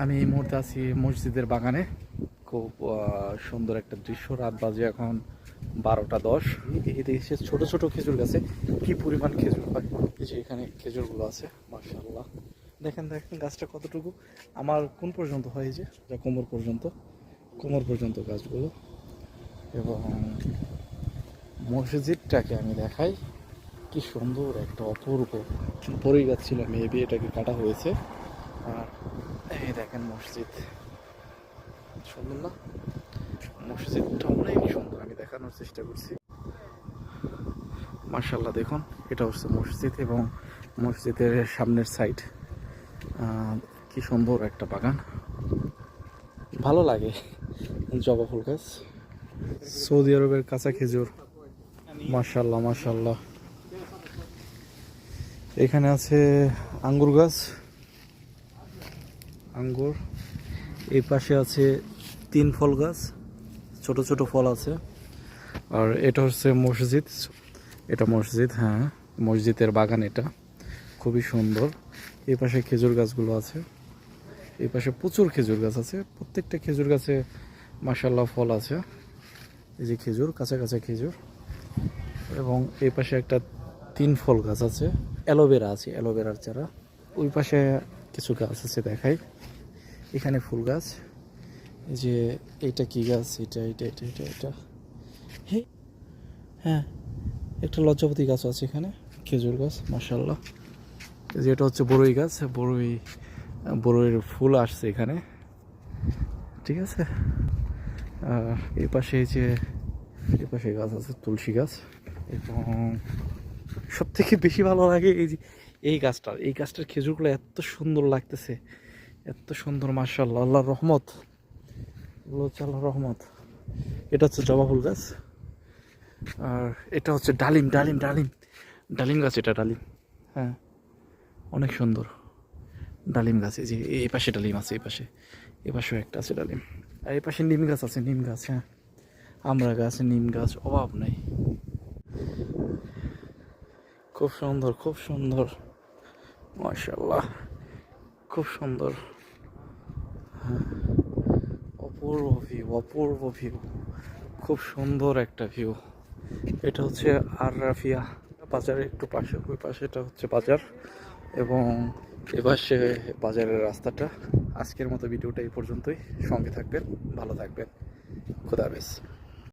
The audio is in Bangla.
আমি এই মুহূর্তে আছি মসজিদের বাগানে। খুব সুন্দর একটা দৃশ্য। রাত বাজে এখন বারোটা দশ। এই দেশে ছোট ছোট খেজুর গাছে কি পরিমাণ খেজুর হয়। এই যে এখানে খেজুরগুলো আছে মার্শাল্লাহ দেখেন দেখেন গাছটা কতটুকু। আমার কোন পর্যন্ত হয় যে? যা কোমর পর্যন্ত। কোমর পর্যন্ত গাছগুলো। এবং মসজিদটাকে আমি দেখাই। কি সুন্দর একটা অপূর্ব। বড়ই গাছ ছিল মেবি এটাকে কাটা হয়েছে। আর দেখেন মসজিদ। সুন্দর না মসজিদটা অনেক সুন্দর, আমি দেখানোর চেষ্টা করছি। মার্শাল্লাহ দেখুন, এটা হচ্ছে মসজিদ এবং মসজিদের সামনের সাইড। কি সুন্দর একটা বাগান। ভালো লাগে জবা ফুল গাছ। সৌদি আরবের কাঁচা খেজুর। মার্শাল্লাহ মার্শাল্লাহ এখানে আছে আঙ্গুর গাছ। আঙ্গুর। এই পাশে আছে তিন ফল গাছ, ছোট ছোট ফল আছে। আর এটা হচ্ছে মসজিদ। এটা মসজিদ হ্যাঁ মসজিদের বাগান এটা। খুবই সুন্দর। এই পাশে খেজুর গাছগুলো আছে। এই পাশে প্রচুর খেজুর গাছ আছে। প্রত্যেকটা খেজুর গাছে মাসাল্লাহ ফল আছে। এই যে খেজুর কাঁচা খেজুর। এবং এই পাশে একটা তিন ফল গাছ আছে। অ্যালোভেরা আছে, অ্যালোভেরার চারা। ওই পাশে কিছু গাছ আছে দেখাই। এখানে ফুল গাছ। এই যে এইটা কি গাছ? এটা এটা এটা এটা এটা। হ্যাঁ একটা লজ্জাপতি গাছ আছে এখানে, খেজুর গাছ মার্শাল্লাহ এই যে এটা হচ্ছে বড়ই গাছ বড়ই বড়ইয়ের ফুল আসছে এখানে। ঠিক আছে? আর এই পাশে যে, এই পাশে গাছ আছে, তুলসী গাছ। এবং সব থেকে বেশি ভালো লাগে এই যে এই গাছটার এই গাছটার খেজুরগুলো এত সুন্দর লাগতেছে, এত সুন্দর মার্শাল্লাহ আল্লাহর রহমত এগুলো রহমত। এটা হচ্ছে জবা ফুল গাছ, আর এটা হচ্ছে ডালিম ডালিম ডালিম। ডালিম গাছ এটা, ডালিম। হ্যাঁ অনেক সুন্দর। ডালিম গাছ, এই যে, এই পাশে ডালিম আছে, এই পাশে, এই পাশেও একটা আছে ডালিম। আর এই পাশে নিম গাছ আছে, নিম গাছ হ্যাঁ। আমরা গাছ নিম গাছ অভাব নেই। খুব সুন্দর খুব সুন্দর। মার্শাল্লাহ খুব সুন্দর। হ্যাঁ। অপূর্ব ভিউ অপূর্ব ভিউ খুব সুন্দর একটা ভিউ এটা হচ্ছে আর রাফিয়া বাজারের একটু পাশে, ওই পাশে এটা হচ্ছে বাজার এবং এপাশে বাজারের রাস্তাটা। আজকের মতো ভিডিওটা এই পর্যন্তই। সঙ্গে থাকবেন, ভালো থাকবেন। খুদা হাফেজ।